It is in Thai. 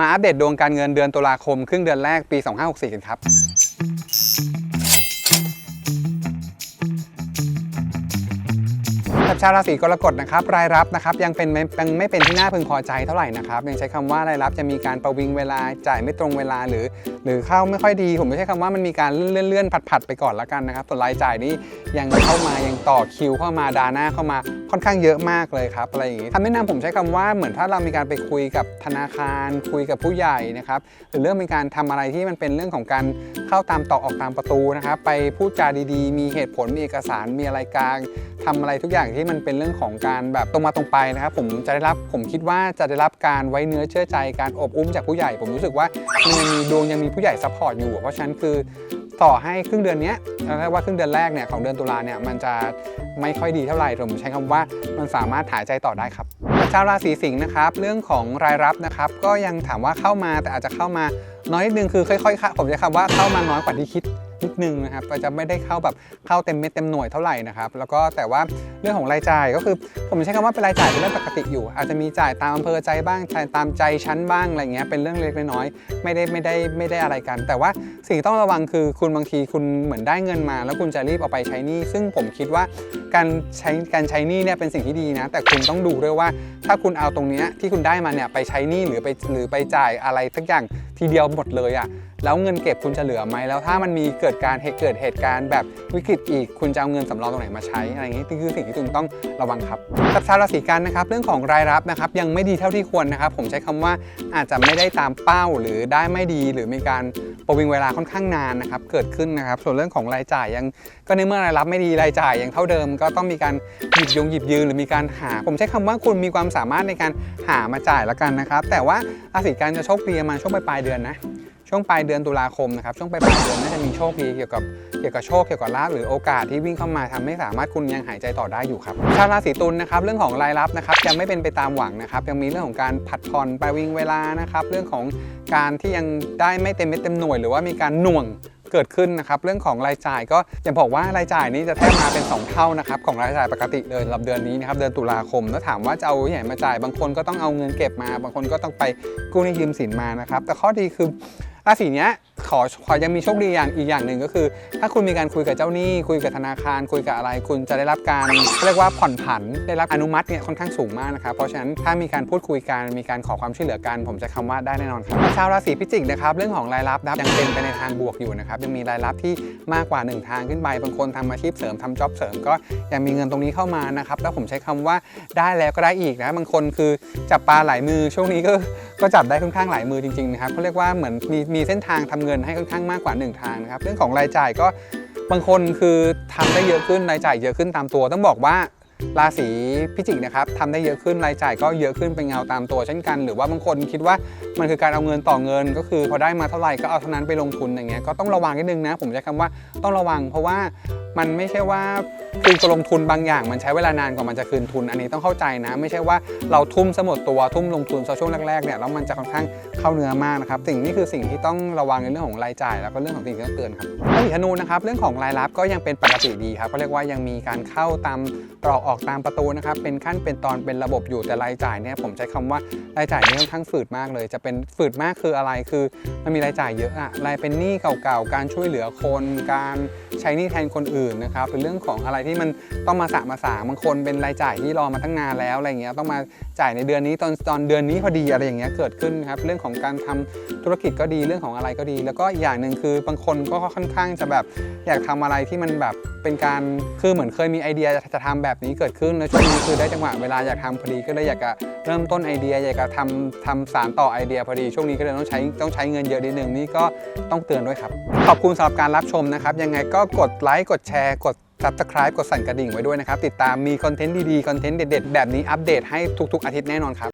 มาอัปเดตดวงการเงินเดือนตุลาคมครึ่งเดือนแรกปี 2564 กันครับ กับชาวราศีกรกฎนะครับรายรับนะครับยังเป็นยังไม่เป็นที่น่าพึงพอใจเท่าไหร่นะครับยังใช้คำว่ารายรับจะมีการประวิงเวลาจ่ายไม่ตรงเวลาหรือ หรือเข้าไม่ค่อยดี ผมไม่ใช่คำว่ามันมีการเลื่อนเลื่อนผัดผัดๆไปก่อนละกันนะครับส่วนรายจ่ายนี่ยังเข้ามายังต่อคิวเข้ามาดาหน้าเข้ามาค่อนข้างเยอะมากเลยครับอะไรอย่างงี้คำแนะนำผมใช้คำว่าเหมือนถ้าเรามีการไปคุยกับธนาคาร คุยกับผู้ใหญ่นะครับหรือเรื่องมีการทำอะไรที่มันเป็นเรื่องของการเข้าตามตอกออกตามประตูนะครับไปพูดจาดีๆ มีเหตุผลมีเอกสารมีอะไรกลาง ทำอะไรทุกอย่างที่มันเป็นเรื่องของการแบบตรงมาตรงไปนะครับผมจะได้รับผมคิดว่าจะได้รับการไว้เนื้อเชื่อใจการอบอุ้มจากผู้ใหญ่ ผมรู้สึกว่ามันยังมีดวงยังมีผู้ใหญ่ซัพพอร์ตอยู่ เพราะฉะนั้นคือต่อให้ครึ่งเดือนนี้เรียกว่าครึ่งเดือนแรกเนี่ยของเดือนตุลาเนี่ยมันจะไม่ค่อยดีเท่าไหร่ผมใช้คำว่ามันสามารถหายใจต่อได้ครับชาวราศีสิงห์นะครับ เรื่องของรายรับนะครับ ก็ยังถามว่าเข้ามาแต่อาจจะเข้ามาน้อยนิดนึงคือค่อยๆผมจะคำว่าเข้ามาน้อยกว่าที่คิด นิดนึงนะครับก็จะไม่ได้เข้าแบบเข้าเต็มเม็ดเต็มหน่วยเท่าไหร่นะครับแล้วก็แต่ว่าเรื่องของรายจ่ายก็คือผมใช้คำว่าเป็นรายจ่ายเป็นเรื่องปกติอยู่ อาจจะมีจ่ายตามอำเภอใจบ้างจ่ายตามใจชั้นบ้างอะไรเงี้ยเป็นเรื่องเล็กน้อยไม่ได้ไม่ได้ไม่ได้อะไรกัน แต่ว่าสิ่งที่ต้องระวังคือคุณบางทีคุณเหมือนได้เงินมา แล้วคุณจะรีบเอาไปใช้หนี้ซึ่งผมคิดว่าการใช้การใช้หนี้เนี่ยเป็นสิ่งที่ดีนะ แต่คุณต้องดูด้วยว่า ถ้าคุณเอาตรงเนี้ยที่คุณได้มาเนี่ยไปใช้หนี้หรือไปหรือไปจ่ายอะไรสักอย่างทีเดียวหมดเลยอะ่ะ แล้วเงินเก็บคุณจะเหลือไหมแล้วถ้ามันมีเกิดการเหตุเกิดเหตุการณ์แบบวิกฤตอีก คุณจะเอาเงินสำรองตรงไหนมาใช้อะไรอย่างนี้นี่คือสิ่งที่คุณต้องระวังครับกับชาวราศีกันนะครับเรื่องของรายรับนะครับยังไม่ดีเท่าที่ควรนะครับ ผมใช้คำว่าอาจจะไม่ได้ตามเป้าหรือได้ไม่ดี หรือมีการประวิงเวลาค่อนข้างนานนะครับเกิดขึ้นนะครับ ส่วนเรื่องของรายจ่ายยังก็ในเมื่อรายรับไม่ดีรายจ่ายยังเท่าเดิม ก็ต้องมีการหยิบยงหยิบยืมหรือมีการหา ผมใช้คำว่าคุณมีความสามารถในการหามาจ่ายแล้วกันนะครับ แต่ว่าราศีกันจะโชคดีประมาณช่วงปลายเดือนนะ ช่วงปลายเดือนตุลาคมนะครับช่วงปลายปลายเดือนน่าจะมีโชคดีเกี่ยวกับเกี่ยวกับโชคเกี่ยวกับลาภหรือโอกาสที่วิ่งเข้ามาทำให้สามารถคุณยังหายใจต่อได้อยู่ครับชาวราศีตุลนะครับเรื่องของรายรับนะครับยังไม่เป็นไปตามหวังนะครับยังมีเรื่องของการผัดผ่อนไปวิ่งเวลานะครับเรื่องของการที่ยังได้ไม่เต็มเม็ดเต็มหน่วย หรือว่ามีการหน่วงเกิดขึ้นนะครับเรื่องของรายจ่ายก็อย่างบอกว่ารายจ่ายนี้จะแทบมาเป็น 2 เท่านะครับของรายจ่ายปกติเลยสำหรับเดือนนี้นะครับเดือนตุลาคมแล้วถามว่าจะเอาที่ไหนมาจ่ายบางคนก็ต้องเอาเงินเก็บมา บางคนก็ต้องไปกู้หนี้ยืมสินมานะครับแต่ข้อดีคือ ราศีเนี้ยขอขอยังมีโชคดีอย่างอีกอย่างหนึ่งก็คือ ถ้าคุณมีการคุยกับเจ้าหนี้ คุยกับธนาคาร คุยกับอะไรคุณจะได้รับการเรียกว่าผ่อนผันได้รับอนุมัติเนี่ยค่อนข้างสูงมากนะครับเพราะฉะนั้นถ้ามีการพูดคุยกันมีการขอความช่วยเหลือกัน ผมจะคำว่าได้แน่นอนครับชาวราศีพิจิกนะครับเรื่องของรายรับนะยังเป็นไปในทางบวกอยู่นะครับยังมีรายรับที่มากกว่า 1 ทางขึ้นไปบางคนทำอาชีพเสริมทำจ็อบเสริมก็ยังมีเงินตรงนี้เข้ามานะครับแล้วผมใช้คำว่าได้แล้วก็ได้อีกนะบางคนคือจับปลาหลายมือช่วงนี้ก็ก็จับได้ค่อนข้างหลายมือจริงๆนะครับเขาเรียกว่าเหมือนมีมีเส้นทางทำเงินให้ค่อนข้างมากกว่า 1 ทางนะครับ เรื่องของรายจ่ายก็บางคนคือทำได้เยอะขึ้นรายจ่ายเยอะขึ้นตามตัว ต้องบอกว่า ราศีพิจิกนะครับทำได้เยอะขึ้นรายจ่ายก็เยอะขึ้นเป็นเงาตามตัวเช่นกัน หรือว่าบางคนคิดว่ามันคือการเอาเงินต่อเงิน ก็คือพอได้มาเท่าไหร่ก็เอาเท่านั้นไปลงทุนอย่างเงี้ยก็ต้องระวังนิดนึงนะ ผมใช้คำว่าต้องระวัง เพราะว่ามันไม่ใช่ว่าคือการลงทุนบางอย่าง มันใช้เวลานานกว่ามันจะคืนทุน อันนี้ต้องเข้าใจนะ ไม่ใช่ว่าเราทุ่มสมดตัวทุ่มลงทุนช่วงแรกๆเนี่ยแล้วมันจะค่อนข้างเข้าเนื้อมากนะครับสิ่งนี้คือสิ่งที่ต้องระวังในเรื่องของรายจ่าย แล้วก็เรื่องของสิ่งที่ต้องเตือนครับราศีธนูนะครับเรื่องของรายรับก็ยังเป็นปกติดีครับก็เรียกว่ายังมีการเข้าตามตรอกออกตามประตูนะครับเป็นขั้นเป็นตอนเป็นระบบอยู่แต่รายจ่ายเนี่ยผมใช้คำว่ารายจ่ายนี่ค่อนข้างฝืดมากเลย จะเป็นฝืดมากคืออะไรคือมันมีรายจ่ายเยอะอะรายเป็นหนี้เก่าๆ การช่วยเหลือคนการใช้หนี้แทนคนอื่นนะครับเป็นเรื่องของอะไรที่มันต้องมาสะมาสางบางคนเป็นรายจ่ายที่รอมาตั้งนานแล้วอะไรเงี้ยต้องมาจ่ายในเดือนนี้ตอนตอนเดือนนี้พอดีอะไรอย่างเงี้ยเกิดขึ้นครับเรื่องของการทำธุรกิจก็ดีเรื่องของอะไรก็ดี แล้วก็อย่างหนึ่งคือบางคนก็ค่อนข้างจะแบบอยากทำอะไรที่มันแบบเป็นการคือเหมือนเคยมีไอเดียจะจะทำแบบนี้เกิดขึ้นแล้วช่วงนี้คือได้จังหวะเวลาอยากทำพอดีก็เลยอยากจะเริ่มต้นไอเดียอยากจะทำทำสารต่อไอเดียพอดีช่วงนี้ก็เลยต้องใช้ต้องใช้เงินเยอะนิดนึงนี่ก็ต้องเตือนด้วยครับ ขอบคุณสำหรับการรับชมนะครับยังไงก็กดไลค์กดแชร์กด subscribe กดสั่นกระดิ่งไว้ด้วยนะครับติดตามมีคอนเทนต์ดีๆคอนเทนต์เด็ดๆแบบนี้อัปเดตให้ทุกๆอาทิตย์แน่นอนครับ